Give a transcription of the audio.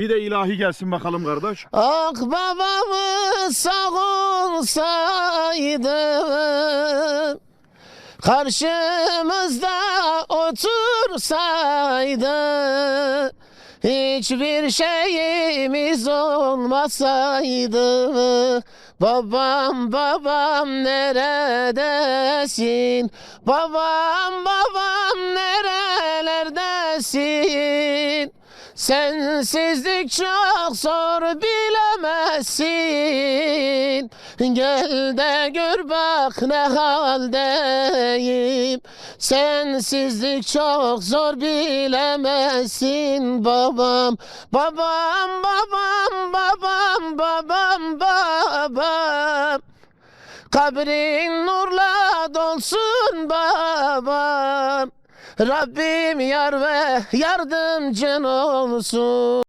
Bir de ilahi gelsin bakalım kardeş. Ah babamız sağ olsaydı Karşımızda otursaydı Hiçbir şeyimiz olmasaydı. Babam babam neredesin? Babam babam nerelerdesin Sensizlik çok zor bilemezsin. Gel de gör bak ne haldeyim. Sensizlik çok zor bilemezsin. Babam Babam babam babam babam babam. Kabrin nurla dolsun babam Rabbim yar ve yardımcın olsun